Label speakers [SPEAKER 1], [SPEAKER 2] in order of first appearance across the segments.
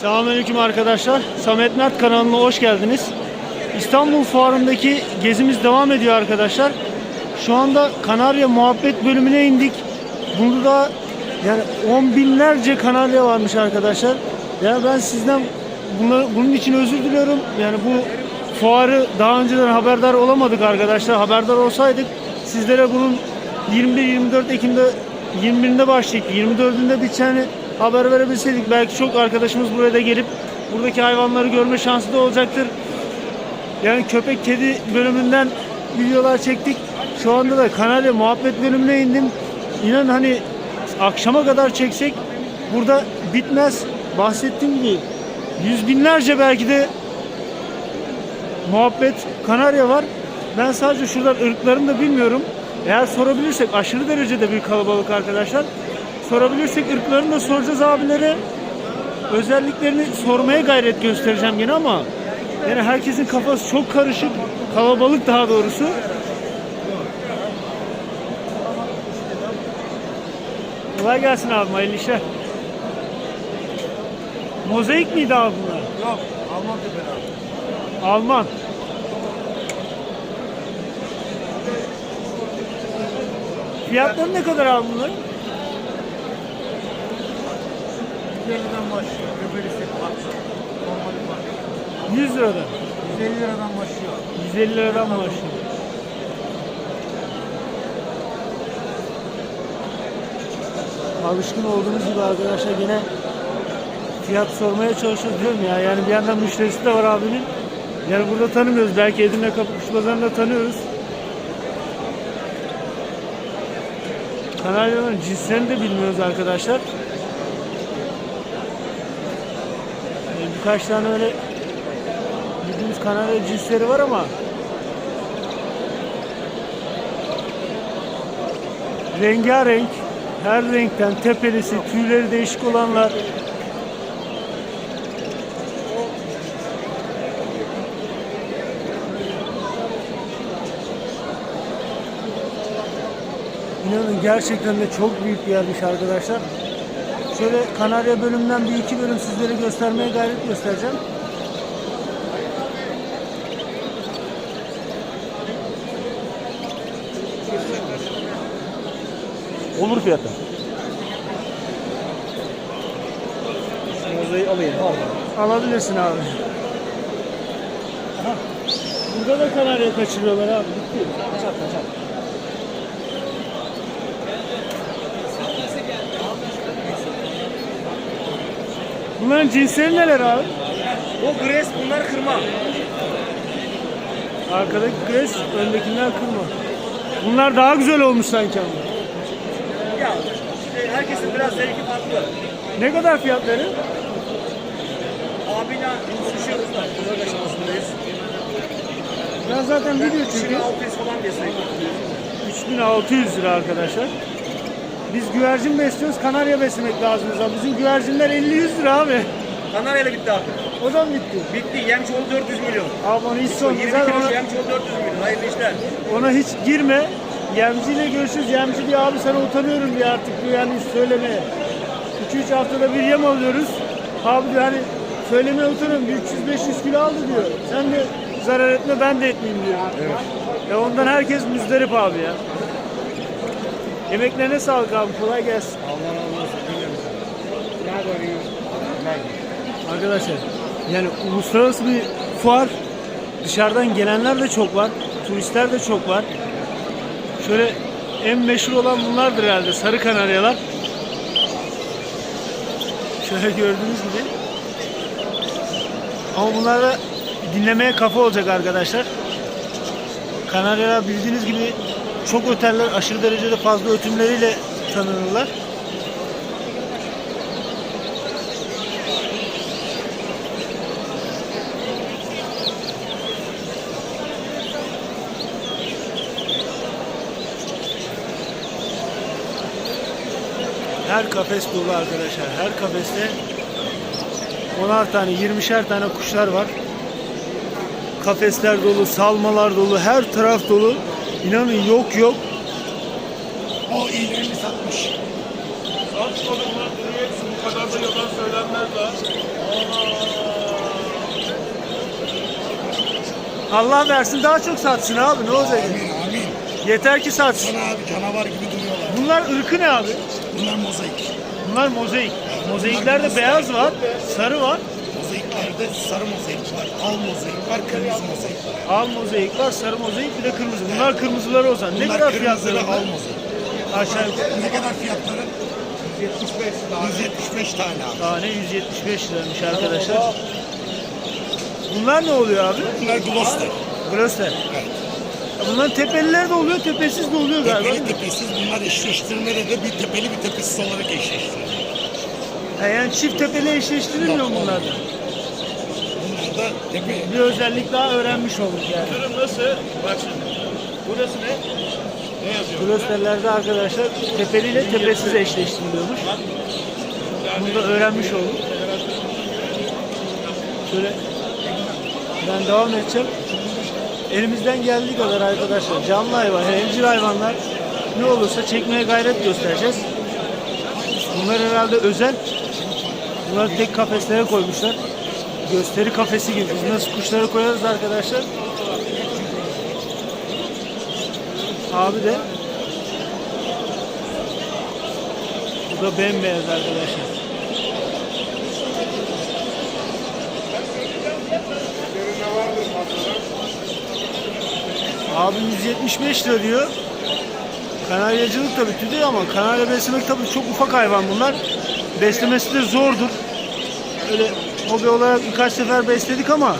[SPEAKER 1] Selamünaleyküm arkadaşlar. Samet Mert kanalına hoş geldiniz. İstanbul Fuarı'ndaki gezimiz devam ediyor arkadaşlar. Şu anda Kanarya muhabbet bölümüne indik. Burada yani on binlerce kanarya varmış arkadaşlar. Yani ben sizden bunları, bunun için özür diliyorum. Yani bu fuarı daha önceden haberdar olamadık arkadaşlar. Haberdar olsaydık sizlere bunun 21-24 Ekim'de 21'inde başlayıp 24'ünde biteceğini haber verebilseydik belki çok arkadaşımız buraya da gelip buradaki hayvanları görme şansı da olacaktır. Yani köpek kedi bölümünden videolar çektik. Şu anda da Kanarya muhabbet bölümüne indim. İnan hani akşama kadar çeksek burada bitmez. Bahsettiğim gibi yüz binlerce belki de muhabbet kanarya var. Ben sadece şuradan ırklarını da bilmiyorum. Eğer sorabilirsek aşırı derecede bir kalabalık arkadaşlar. Sorabilirsek ırklarını da soracağız abilere. Özelliklerini sormaya gayret göstereceğim yine ama yani herkesin kafası çok karışık. Kalabalık daha doğrusu. Kolay gelsin abi hayırlı işler. Mozaik miydi abi bunlar?
[SPEAKER 2] Yok, Alman tepeler abi.
[SPEAKER 1] Alman. Fiyatları ne kadar abi bunların?
[SPEAKER 2] 150'den başlıyor. Göbelisi farklı. Normali farklı.
[SPEAKER 1] 100 liradan.
[SPEAKER 2] 150 liradan başlıyor.
[SPEAKER 1] 150 liradan başlıyor. Alışkın olduğumuz gibi arkadaşlar yine fiyat sormaya çalışıyoruz diyorum ya. Yani bir yandan müşterisi de var abinin. Yani burada tanımıyoruz. Belki Edirne Kapı Pazarı'nda tanıyoruz. Kanaryaların cinslerini de bilmiyoruz arkadaşlar. Ee, Birkaç tane öyle bildiğimiz kanarya cinsleri var ama rengarenk her renkten tepelisi, tüyleri değişik olanlar İnanın gerçekten de çok büyük bir yermiş arkadaşlar. Şöyle Kanarya bölümünden bir iki bölüm sizlere göstermeye gayret göstereceğim.
[SPEAKER 2] Olur fiyatı.
[SPEAKER 1] Mozayı alayım. Alabilirsin abi. Aha. Burada da kanarya kaçırıyorlar abi. Bitti.
[SPEAKER 2] Kaçak kaçak.
[SPEAKER 1] Bunların cinsleri neler abi?
[SPEAKER 2] O gres bunlar kırma.
[SPEAKER 1] Arkadaki gres, öndekiler kırma. Bunlar daha güzel olmuş sanki ama.
[SPEAKER 2] Ya işte herkesin biraz zevki farklı.
[SPEAKER 1] Ne kadar fiyatları?
[SPEAKER 2] Abiyle konuşuyoruz da. Kulak aşamasındayız.
[SPEAKER 1] Ben zaten video çünkü.
[SPEAKER 2] 3600 falan diye sayıyorum.
[SPEAKER 1] 3600 lira arkadaşlar. Biz güvercin besliyoruz, kanarya beslemek lazım. zaten. Bizim güvercinler 50-100 lira abi.
[SPEAKER 2] Kanarya'yla bitti abi.
[SPEAKER 1] O da mı bitti?
[SPEAKER 2] Bitti. Yemçi oldu 400 milyon.
[SPEAKER 1] Abi onu hiç sorma.
[SPEAKER 2] 20
[SPEAKER 1] Sen
[SPEAKER 2] kilo
[SPEAKER 1] ona,
[SPEAKER 2] yemçi oldu 400 milyon. Hayırlı işler.
[SPEAKER 1] ona hiç girme. Yemciyle görüşürüz. Yemci diyor abi sana utanıyorum diye artık diyor yani söylemeye. 2-3 haftada bir yem alıyoruz. Abi diyor hani söylemeye utanıyorum. 300-500 kilo aldı diyor. Sen de zarar etme ben de etmeyeyim diyor. Evet. E ondan herkes müzdarip abi ya. Yemeklerine sağlık abi. Kolay gelsin.
[SPEAKER 2] Allah razı olsun. Nerede? Nerede?
[SPEAKER 1] Arkadaşlar yani uluslararası bir fuar dışarıdan gelenler de çok var. Turistler de çok var. Şöyle en meşhur olan bunlardır herhalde. Sarı kanaryalar. Şöyle gördüğünüz gibi. Ama bunlar da dinlemeye kafa olacak arkadaşlar. Kanaryalar bildiğiniz gibi çok öterler. Aşırı derecede fazla ötümleriyle tanınırlar. Her kafes dolu arkadaşlar. Her kafeste 10'ar tane, 20'şer tane kuşlar var. Kafesler dolu, salmalar dolu, her taraf dolu. İnanın yok yok.
[SPEAKER 2] O iğneni satmış.
[SPEAKER 3] Satmış adamlar duruyor. Bu kadar da yalan söylenmez lan.
[SPEAKER 1] Allah versin daha çok satsın abi ne olacak?
[SPEAKER 3] Amin amin.
[SPEAKER 1] Yeter ki satsın.
[SPEAKER 3] Sana abi canavar gibi duruyorlar.
[SPEAKER 1] Bunlar ırkı ne abi?
[SPEAKER 3] Bunlar mozaik.
[SPEAKER 1] Bunlar mozaik. Mozaikler de beyaz var, sarı var.
[SPEAKER 3] Mozaiklerde sarı mozaik var, al mozaik var, kırmızı mozaik var.
[SPEAKER 1] Al mozaik var, sarı mozaik bir de kırmızı. Bunlar kırmızıları o zaman. Ne
[SPEAKER 3] Bunlar
[SPEAKER 1] kadar fiyatları?
[SPEAKER 3] al mozaik.
[SPEAKER 1] Aşağı yukarı.
[SPEAKER 3] Ne kadar fiyatları?
[SPEAKER 2] 75
[SPEAKER 3] 175 tane abi.
[SPEAKER 1] Tane 175 liraymış arkadaşlar. Bunlar ne oluyor abi?
[SPEAKER 3] Bunlar Gloucester.
[SPEAKER 1] Gloster.
[SPEAKER 3] Evet.
[SPEAKER 1] Bunların tepeliler de oluyor, tepesiz de oluyor galiba.
[SPEAKER 3] Tepeli tepesiz bunlar eşleştirmede de bir tepeli bir tepesiz olarak eşleştiriyor.
[SPEAKER 1] Ha, yani çift tepeli eşleştirilmiyor bunlarda.
[SPEAKER 3] Bunlar da tepe.
[SPEAKER 1] Bir özellik daha öğrenmiş olduk yani.
[SPEAKER 2] Durum nasıl? Bak şimdi. Burası ne? Ne yazıyor?
[SPEAKER 1] Glosterlerde arkadaşlar tepeliyle tepesiz eşleştiriliyormuş. Bunu da öğrenmiş olduk. Şöyle ben devam edeceğim. Elimizden geldiği kadar arkadaşlar canlı hayvan, evcil hayvanlar ne olursa çekmeye gayret göstereceğiz. Bunlar herhalde özel. Bunları tek kafeslere koymuşlar. Gösteri kafesi gibi. Biz nasıl kuşları koyarız arkadaşlar. Abi de bu da bembeyaz arkadaşlar. Abi 175 lira diyor. Kanaryacılık da değil ama kanarya beslemek tabii çok ufak hayvan bunlar. Beslemesi de zordur. Öyle hobi olarak birkaç sefer besledik ama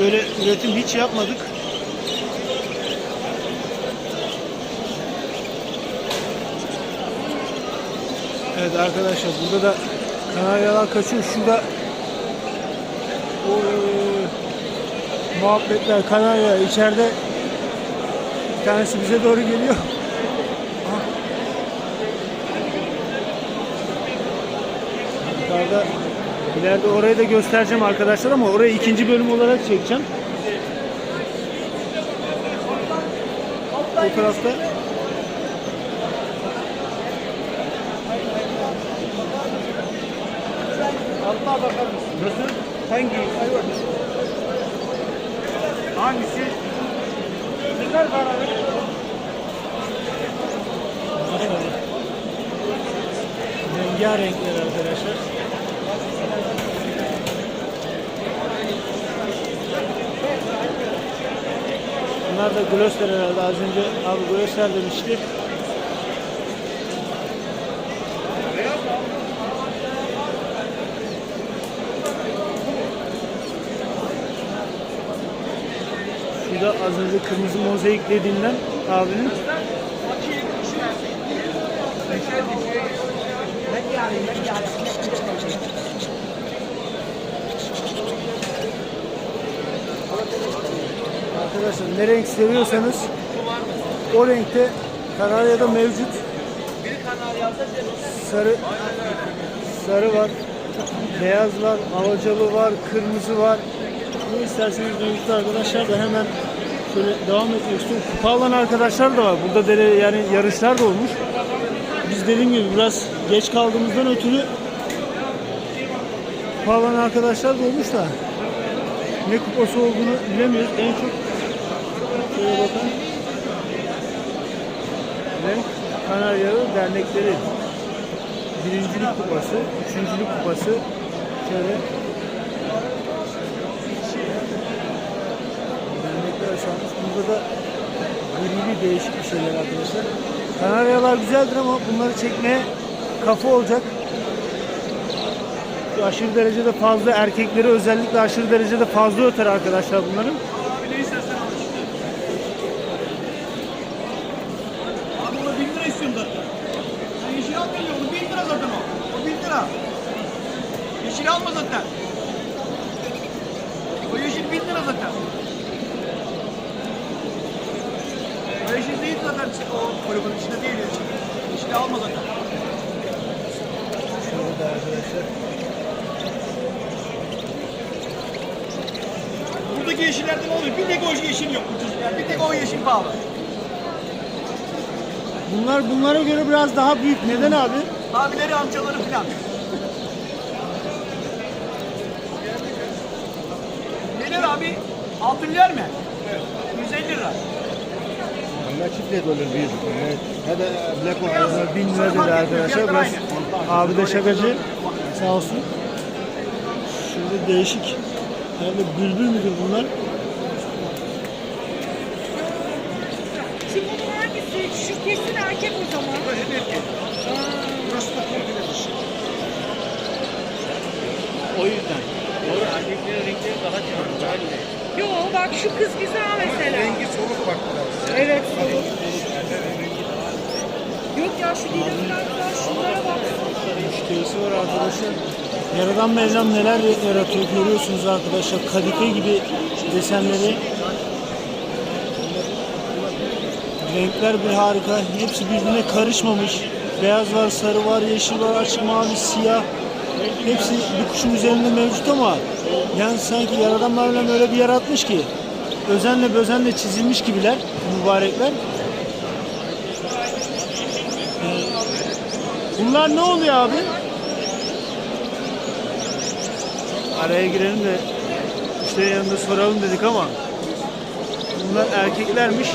[SPEAKER 1] böyle üretim hiç yapmadık. Evet arkadaşlar burada da kanaryalar kaçıyor. Şurada Oy, muhabbetler kanarya içeride bir tanesi bize doğru geliyor. Yukarıda ileride orayı da göstereceğim arkadaşlar ama orayı ikinci bölüm olarak çekeceğim. Bu tarafta
[SPEAKER 2] Altına bakar mısın? Nasıl? Hangi? Hangisi? Kadar kararı?
[SPEAKER 1] Rengarenkler arkadaşlar. Bunlar da Gloster herhalde. Az önce abi Gloster demişti. Şurada az önce kırmızı mozaik dediğinden abinin Arkadaşlar ne renk seviyorsanız o renkte Kanarya'da mevcut. Sarı sarı var. Beyaz var, alacalı var, kırmızı var. Ne isterseniz mevcut arkadaşlar da hemen şöyle devam etmek istiyorum. Kupa alan arkadaşlar da var. Burada dere yani yarışlar da olmuş. Biz dediğim gibi biraz geç kaldığımızdan ötürü kupa alan arkadaşlar da olmuş da ne kupası olduğunu bilemiyoruz. En çok şöyle bakın. Renk Kanaryalı dernekleri. Birincilik kupası, üçüncülük kupası. Şöyle dernekler aşağımış. Burada da grili değişik bir şeyler arkadaşlar. Kanaryalar güzeldir ama bunları çekmeye kafa olacak. Aşırı derecede fazla erkekleri özellikle aşırı derecede fazla öter arkadaşlar bunların.
[SPEAKER 2] Abi ona 1000 lira istiyorum zaten. Sen yeşil alma ya, onu 1000 lira zaten o. O 1000 lira. Yeşil alma zaten. O yeşil 1000 lira zaten. O yeşil değil zaten. O kulübün içinde değil yeşil. Yeşil alma zaten.
[SPEAKER 1] Şurada arkadaşlar.
[SPEAKER 2] Buradaki yeşillerden oluyor. Bir tek o yeşil yok. Yani bir tek o yeşil pahalı.
[SPEAKER 1] Bunlar bunlara göre biraz daha büyük. Neden abi?
[SPEAKER 2] Abileri amcaları filan. lira abi. Altın yer mi? 150 lira.
[SPEAKER 4] Onlar çiftle olur bir. Hadi Black
[SPEAKER 1] Bunlar 1000 lira dedi arkadaşlar. Biraz abi de şakacı. Sağ olsun. Şurada değişik. Herhalde bülbül müdür bunlar?
[SPEAKER 5] Şu bunun hangisi? Şu kesin erkek o zaman.
[SPEAKER 3] Burası da komple dişi.
[SPEAKER 6] O yüzden. Doğru erkeklerin renkleri daha canlı. Daha güzel.
[SPEAKER 5] Yo bak şu kız güzel mesela.
[SPEAKER 3] Rengi soluk bak biraz.
[SPEAKER 5] Evet soluk. Yok ya.
[SPEAKER 1] Müşterisi var arkadaşlar. Yaradan Mevlam neler yaratıyor görüyorsunuz arkadaşlar. Kadife gibi desenleri. Renkler bir harika. Hepsi birbirine karışmamış. Beyaz var, sarı var, yeşil var, açık mavi, siyah. Hepsi bir kuşun üzerinde mevcut ama yani sanki Yaradan Mevlam öyle bir yaratmış ki özenle özenle çizilmiş gibiler mübarekler. Bunlar ne oluyor abi? Araya girelim de işte yanında soralım dedik ama bunlar erkeklermiş.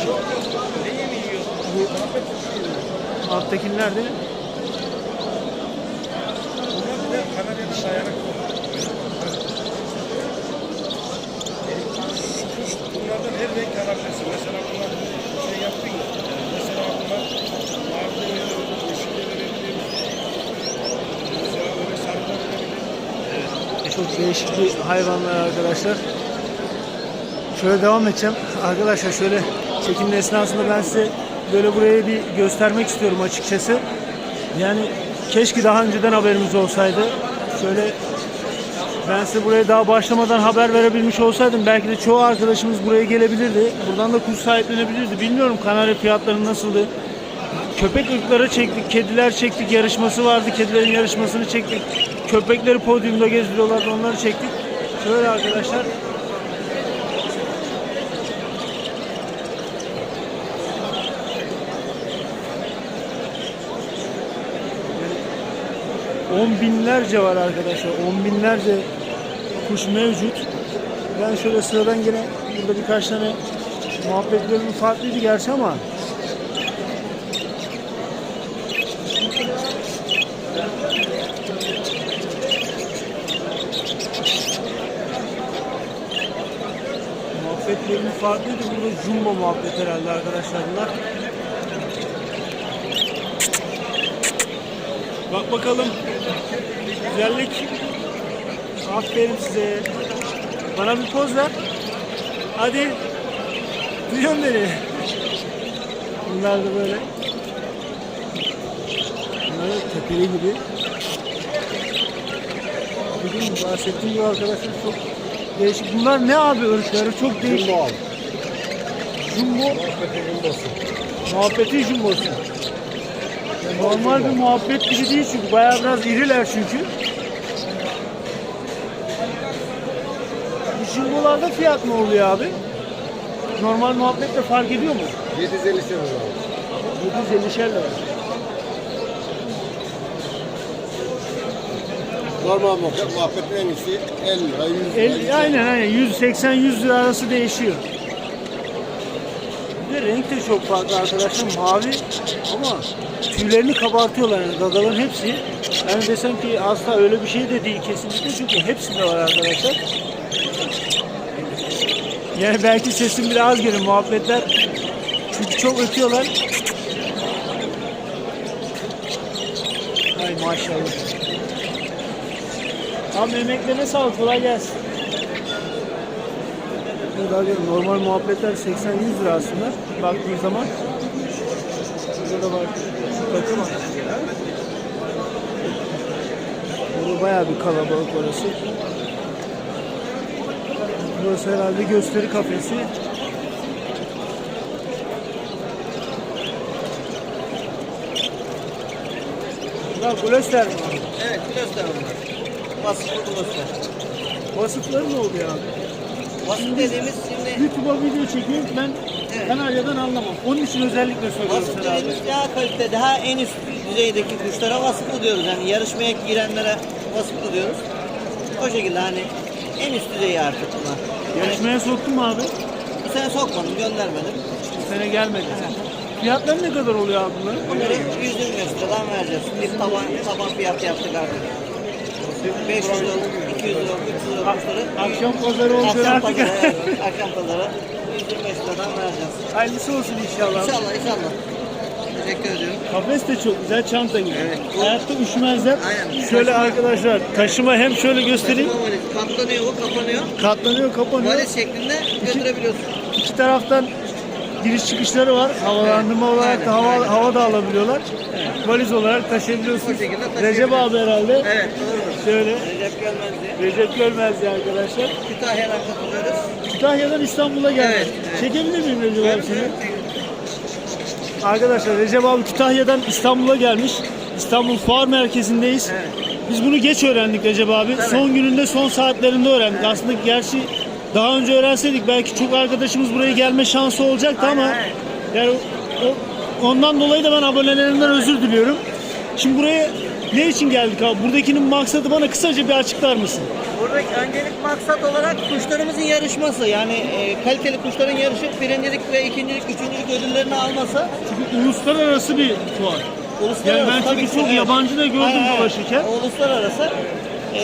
[SPEAKER 1] Bu alttakiler de
[SPEAKER 3] Bunlar bir de Kanarya'da dayanak Bunlardan her renk alabilirsin. Mesela bunlar şey yaptın ya. Mesela bunlar mavi de verebilir, yeşil de verebilir. Mesela böyle sarı da verebilir.
[SPEAKER 1] Çok değişik bir hayvanlar arkadaşlar. Şöyle devam edeceğim. Arkadaşlar şöyle çekimin esnasında ben size böyle burayı bir göstermek istiyorum açıkçası. Yani keşke daha önceden haberimiz olsaydı. Şöyle ben size buraya daha başlamadan haber verebilmiş olsaydım belki de çoğu arkadaşımız buraya gelebilirdi. Buradan da kuş sahiplenebilirdi. Bilmiyorum kanarya fiyatları nasıldı. Köpek ırkları çektik, kediler çektik, yarışması vardı. Kedilerin yarışmasını çektik. Köpekleri podyumda gezdiriyorlardı, onları çektik. Şöyle arkadaşlar. On binlerce var arkadaşlar. On binlerce kuş mevcut. Ben şöyle sıradan yine burada birkaç tane muhabbetlerim farklıydı gerçi ama Muhabbetlerimiz farklıydı. Burada jumbo muhabbet herhalde arkadaşlar bunlar. Bak bakalım. Güzellik. Aferin size. Bana bir poz ver. Hadi. Duyuyor beni? Bunlar da böyle. Bunlar da tepeli gibi. Bugün bahsettiğim gibi arkadaşlar çok değişik. Bunlar ne abi ırkları? Çok değişik.
[SPEAKER 4] Jumbo al.
[SPEAKER 1] Jumbo.
[SPEAKER 4] Muhabbeti jumbosu.
[SPEAKER 1] Muhabbetin jumbosu. Normal bir muhabbet gibi değil çünkü. Bayağı biraz iriler çünkü. Bu jumbolarda fiyat ne oluyor abi? Normal muhabbetle fark ediyor mu?
[SPEAKER 4] 750 sene var.
[SPEAKER 1] 750'şer lira.
[SPEAKER 4] Normal muhabbet, muhabbetin en iyisi 50 lira, 100 lira. 100
[SPEAKER 1] El,
[SPEAKER 4] lira.
[SPEAKER 1] aynen aynen 180-100 lira arası değişiyor. De renk de çok farklı arkadaşlar mavi ama tüylerini kabartıyorlar yani gagaların hepsi. Yani desem ki asla öyle bir şey de değil kesinlikle çünkü hepsinde var arkadaşlar. Yani belki sesim bile az gelir muhabbetler çünkü çok ötüyorlar. Ay maşallah. Abi emeklerine sağlık kolay gelsin. Burada abi normal muhabbetler 80-100 lira aslında baktığın zaman. Burada da var takım. Burada bayağı bir kalabalık orası. Burası herhalde gösteri kafesi. Bunlar Gloster mi?
[SPEAKER 6] Evet, göster onlar. Vasıflı göster.
[SPEAKER 1] Vasıfları ne oluyor abi?
[SPEAKER 6] Vasıf dediğimiz şimdi
[SPEAKER 1] YouTube'a video çekiyorum ben
[SPEAKER 6] Evet.
[SPEAKER 1] Kanaryadan anlamam. Onun için özellikle soruyorum
[SPEAKER 6] vasıf
[SPEAKER 1] sana abi.
[SPEAKER 6] dediğimiz daha kalite, daha en üst düzeydeki kuşlara vasıflı diyoruz. Yani yarışmaya girenlere vasıflı diyoruz. O şekilde hani
[SPEAKER 7] en üst düzeyi artık bunlar.
[SPEAKER 1] Yarışmaya soktun mu abi?
[SPEAKER 7] Bu sene sokmadım, göndermedim.
[SPEAKER 1] Bu sene gelmedi. Fiyatları ne kadar oluyor abi bunların?
[SPEAKER 7] Bunları 120 liradan vereceğiz. Bir taban, taban fiyat yaptık artık. 500 lira, 200 lira, 300 lira kuşları.
[SPEAKER 1] Akşam pazarı olacak
[SPEAKER 7] Akşam
[SPEAKER 1] artık.
[SPEAKER 7] pazarı, evet, akşam pazarı 125 liradan vereceğiz.
[SPEAKER 1] Hayırlısı olsun inşallah.
[SPEAKER 7] İnşallah, inşallah. Teşekkür ediyorum.
[SPEAKER 1] Kafes de çok güzel, çanta gibi.
[SPEAKER 7] Evet.
[SPEAKER 1] Hayatta üşümezler.
[SPEAKER 7] Aynen.
[SPEAKER 1] Şöyle arkadaşlar, taşıma hem şöyle göstereyim.
[SPEAKER 7] Katlanıyor, o kapanıyor.
[SPEAKER 1] Katlanıyor, kapanıyor.
[SPEAKER 7] Valiz şeklinde götürebiliyorsun.
[SPEAKER 1] İki taraftan giriş çıkışları var. Havalandırma
[SPEAKER 7] Evet.
[SPEAKER 1] olarak da hava,
[SPEAKER 7] aynen.
[SPEAKER 1] hava da alabiliyorlar. Valiz olarak taşıyabiliyorsun.
[SPEAKER 7] O şekilde taşıyabiliyorsun.
[SPEAKER 1] Recep abi herhalde.
[SPEAKER 7] Evet, doğrudur.
[SPEAKER 1] Şöyle.
[SPEAKER 7] Recep Görmezdi.
[SPEAKER 1] Recep Görmezdi arkadaşlar.
[SPEAKER 7] Kütahya'dan katılıyoruz.
[SPEAKER 1] Kütahya'dan İstanbul'a geldi.
[SPEAKER 7] Evet, evet.
[SPEAKER 1] Çekebilir miyim Recep abi
[SPEAKER 7] Evet,
[SPEAKER 1] seni?
[SPEAKER 7] evet.
[SPEAKER 1] Arkadaşlar Recep abi Kütahya'dan İstanbul'a gelmiş. İstanbul Fuar Merkezi'ndeyiz.
[SPEAKER 7] Evet.
[SPEAKER 1] Biz bunu geç öğrendik Recep abi. Son gününde, son saatlerinde öğrendik. Aslında gerçi daha önce öğrenseydik belki çok arkadaşımız buraya gelme şansı olacaktı ama
[SPEAKER 7] Aynen,
[SPEAKER 1] yani o- ondan dolayı da ben abonelerimden özür diliyorum. Şimdi buraya ne için geldik abi? Buradakinin maksadı bana kısaca bir açıklar mısın?
[SPEAKER 7] Buradaki öncelik maksat olarak kuşlarımızın yarışması. Yani e, kaliteli kuşların yarışıp birincilik ve ikincilik, üçüncülük ödüllerini alması.
[SPEAKER 1] Çünkü uluslararası bir fuar.
[SPEAKER 7] Uluslararası.
[SPEAKER 1] Yani ben
[SPEAKER 7] tabii
[SPEAKER 1] çünkü çok
[SPEAKER 7] evet.
[SPEAKER 1] yabancı da gördüm
[SPEAKER 7] Aynen,
[SPEAKER 1] dolaşırken.
[SPEAKER 7] Uluslararası. E,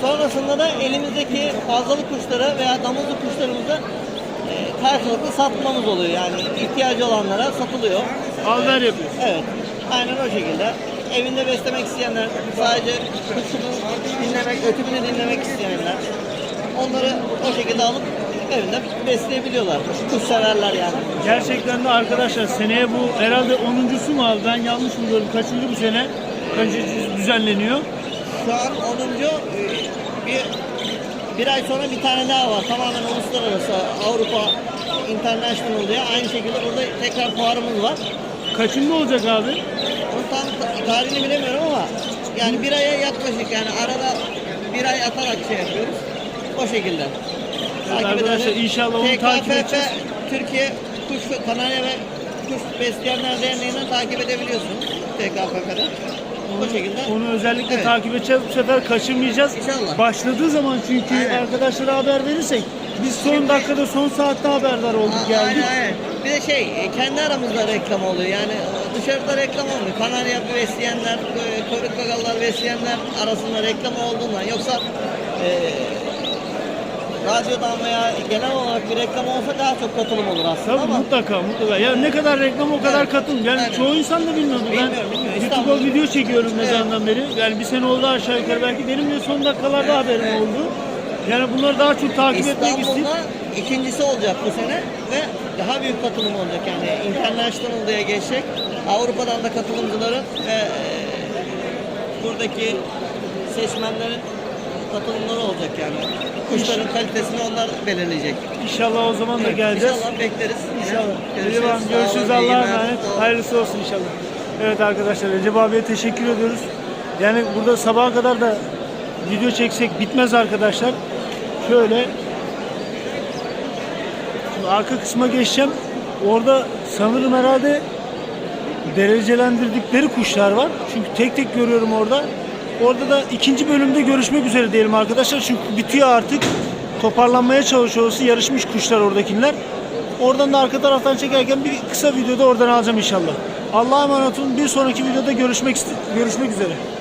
[SPEAKER 7] sonrasında da elimizdeki fazlalık kuşlara veya damızlık kuşlarımıza e, karşılıklı satmamız oluyor. Yani ihtiyacı olanlara satılıyor.
[SPEAKER 1] Al ver yapıyor.
[SPEAKER 7] Evet. Aynen o şekilde. Evinde beslemek isteyenler, sadece dinlemek, ötümünü dinlemek isteyenler onları o şekilde alıp evinde besleyebiliyorlar. Kuş severler yani.
[SPEAKER 1] Gerçekten de arkadaşlar seneye bu herhalde 10.sü mu abi? Ben yanlış mı gördüm? Kaçıncı bu sene? Önce düzenleniyor.
[SPEAKER 7] Şu an 10. e, bir bir ay sonra bir tane daha var. Tamamen uluslararası Avrupa International diye. Aynı şekilde burada tekrar fuarımız var.
[SPEAKER 1] Kaçında olacak abi?
[SPEAKER 7] Tarihini bilemiyorum ama yani bir aya yaklaşık yani arada bir ay atarak şey yapıyoruz. O şekilde. Takip
[SPEAKER 1] arkadaşlar,
[SPEAKER 7] edelim.
[SPEAKER 1] inşallah onu takip edeceğiz.
[SPEAKER 7] Türkiye Kuş Kanarya ve Kuş Besleyenler Derneği'nden takip edebiliyorsunuz. TKFF'de. O şekilde.
[SPEAKER 1] Onu özellikle
[SPEAKER 7] Evet.
[SPEAKER 1] takip edeceğiz. Bu sefer kaçırmayacağız.
[SPEAKER 7] İnşallah.
[SPEAKER 1] Başladığı zaman çünkü
[SPEAKER 7] Aynen.
[SPEAKER 1] arkadaşlara haber verirsek biz son
[SPEAKER 7] Şimdi-
[SPEAKER 1] dakikada son saatte haberdar olduk
[SPEAKER 7] Aa,
[SPEAKER 1] geldik.
[SPEAKER 7] Aynen aynen. Bir de şey kendi aramızda reklam oluyor. Yani dışarıda reklam olmuyor. Kanarya besleyenler, e, kuyruk gagalar besleyenler arasında reklam olduğundan. Yoksa e, radyodan veya genel olarak bir reklam olsa daha çok katılım olur aslında
[SPEAKER 1] Tabii
[SPEAKER 7] ama
[SPEAKER 1] mutlaka mutlaka. Ya ne kadar reklam o kadar
[SPEAKER 7] Evet.
[SPEAKER 1] katılım. Yani
[SPEAKER 7] Aynen.
[SPEAKER 1] çoğu insan da bilmiyordu.
[SPEAKER 7] Bilmiyorum,
[SPEAKER 1] ben
[SPEAKER 7] bilmiyorum.
[SPEAKER 1] YouTube'a
[SPEAKER 7] İstanbul-
[SPEAKER 1] video çekiyorum ne zamandan beri. Yani bir sene oldu aşağı yukarı. Belki benim de son dakikalarda haberim
[SPEAKER 7] evet.
[SPEAKER 1] oldu. Yani bunları daha çok takip etmek istedim.
[SPEAKER 7] İstanbul'da ikincisi olacak bu sene ve daha büyük katılım olacak yani international diye geçecek. Avrupa'dan da katılımcıların ve e, buradaki seçmenlerin katılımları olacak yani. Kuşların kalitesini onlar belirleyecek.
[SPEAKER 1] İnşallah o zaman da geleceğiz.
[SPEAKER 7] İnşallah bekleriz.
[SPEAKER 1] İnşallah.
[SPEAKER 7] Görüşürüz.
[SPEAKER 1] Recep abi
[SPEAKER 7] Sağ
[SPEAKER 1] görüşürüz Allah'a emanet. Hayırlısı olsun inşallah. Evet arkadaşlar Recep abiye teşekkür ediyoruz. Yani burada sabaha kadar da video çeksek bitmez arkadaşlar. Şöyle Şimdi arka kısma geçeceğim. Orada sanırım herhalde derecelendirdikleri kuşlar var. Çünkü tek tek görüyorum orada. Orada da ikinci bölümde görüşmek üzere diyelim arkadaşlar. Çünkü bitiyor artık. Toparlanmaya çalışıyoruz. Yarışmış kuşlar oradakiler. Oradan da arka taraftan çekerken bir kısa videoda oradan alacağım inşallah. Allah'a emanet olun. Bir sonraki videoda görüşmek görüşmek üzere.